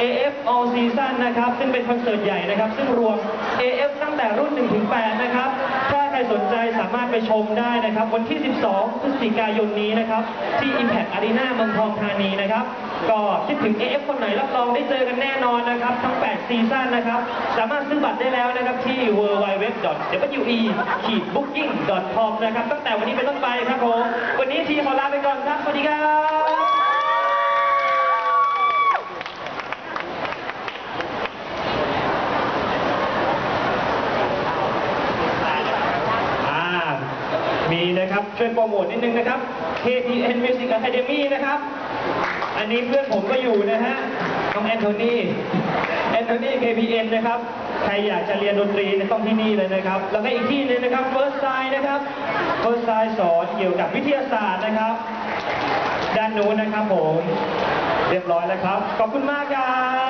AF All Season นะครับ ซึ่งเป็นคอนเสิร์ตใหญ่นะครับ ซึ่งรวม AF ตั้งแต่รุ่น1ถึง8นะครับ ถ้าใครสนใจสามารถไปชมได้นะครับ วันที่ 12 พฤศจิกายนนี้นะครับ ที่ Impact Arena เมืองทองธานีนะครับ ก็คิดถึง AF คนไหนรับรองได้เจอกันแน่นอนนะครับ ทั้ง 8 ซีซั่นนะครับ สามารถซื้อบัตรได้แล้วนะครับที่ www.we-booking.com นะครับ ตั้งแต่วันนี้เป็นต้นไปครับผม วันนี้ทีขอลาไปก่อนครับ สวัสดีครับ อ่า มีนะครับ ช่วยโปรโมทนิดนึงนะครับ KTN Music Academy นะครับ อันนี้เพื่อนผมก็อยู่นะฮะน้องแอนโทนีแอนโทนี KPN นะครับ ใครอยากจะเรียนดนตรีนี่ยต้องที่นี่เลยนะครับ แล้วก็อีกที่นึงนะครับ First Side นะครับ First Side สอนเกี่ยวกับวิทยาศาสตร์นะครับ ด้านนู้นนะครับผม เรียบร้อยแล้วครับ ขอบคุณมากครับ